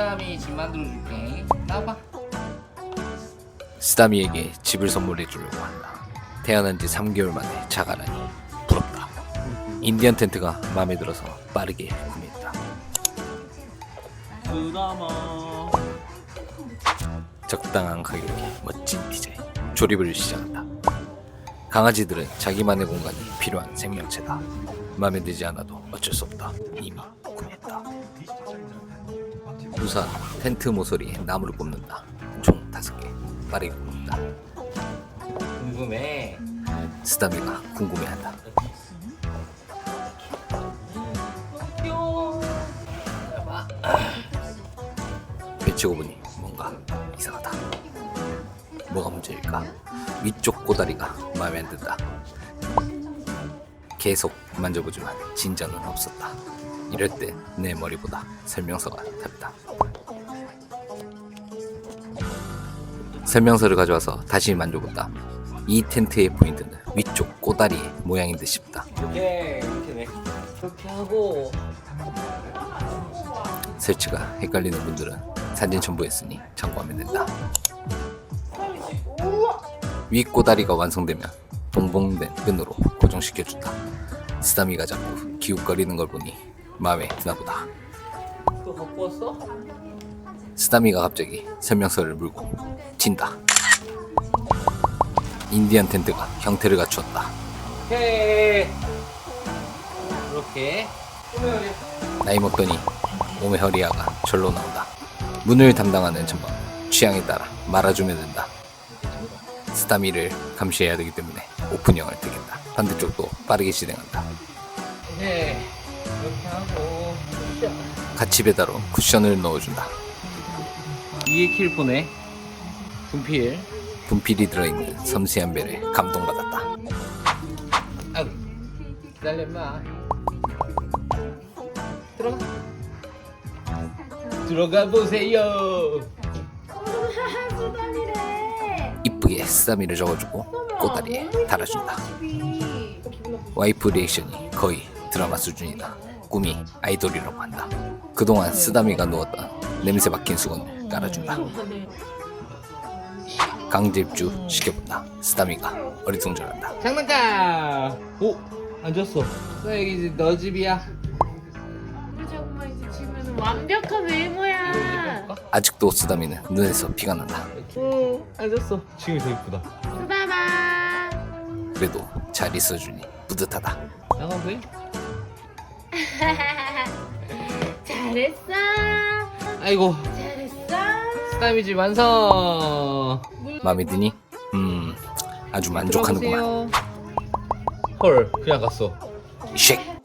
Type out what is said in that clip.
스담이 집 만들어줄게. 나와봐. 스다미에게 집을 선물해 주려고 한다. 태어난 지 3개월 만에 자가라니 부럽다. 인디언 텐트가 마음에 들어서 빠르게 구매했다. 스담아. 적당한 가격에 멋진 디자인. 조립을 시작한다. 강아지들은 자기만의 공간이 필요한 생명체다. 마음에 들지 않아도 어쩔 수 없다. 이미. 우선 텐트 모서리에 나무를 꼽는다. 총 다섯 개. 빠르게 꼽는다. 궁금해. 스다미가 궁금해한다. 배치고 보니 뭔가 이상하다. 뭐가 문제일까? 위쪽 꼬다리가 마음에 안 든다. 계속 만져보지만 진전은 없었다. 이럴 때 내 머리보다 설명서가 답이다. 설명서를 가져와서 다시 만져본다. 이 텐트의 포인트는 위쪽 꼬다리의 모양인 듯 싶다. 이렇게 네. 이렇게 하고. 설치가 헷갈리는 분들은 사진 첨부했으니 참고하면 된다. 위 꼬다리가 완성되면 동봉된 끈으로 고정시켜준다. 스다미가 자꾸 기웃거리는 걸 보니 마음에 드나 보다. 또 갖고 왔어? 스다미가 갑자기 설명서를 물고 친다. 인디언 텐트가 형태를 갖추었다. 오케이. 이렇게. 나이 먹더니 몸의 허리아가 절로 나온다. 문을 담당하는 전방 취향에 따라 말아주면 된다. 스타미를 감시해야 되기 때문에 오픈형을 뜨겠다. 반대쪽도 빠르게 진행한다. 오케 이. 이렇게 하고. 같이 배달로 쿠션을 넣어준다. 위에 킬 보내. 분필. 분필이 들어있는 섬세한 배를 감동받았다. 아이고. 기다려 임마. 들어가. 들어가 보세요. 이쁘게 스타미를 적어주고 꼬다리에 달아준다. 와이프 리액션이 거의 드라마 수준이다. 꿈이 아이돌이라고 한다. 그동안 쓰다미가 누웠던 냄새 박힌 수건을 깔아준다. 강제 입주 시켜본다. 쓰다미가 어리둥절한다. 장난감. 오 앉았어. 나 여기 이제 너 집이야. 우리 엄마 이제 집에는 완벽한 외모야. 아직도 쓰다미는 눈에서 피가 난다. 오 앉았어. 지금 더 이쁘다. 수담아. 그래도 잘 있어주니 뿌듯하다. 나가 보이? 잘했어. 아이고 잘했어. 스타미 집 완성. 마음에 드니? 음, 아주 만족하는구만. 헐 그냥 갔어. 쉑!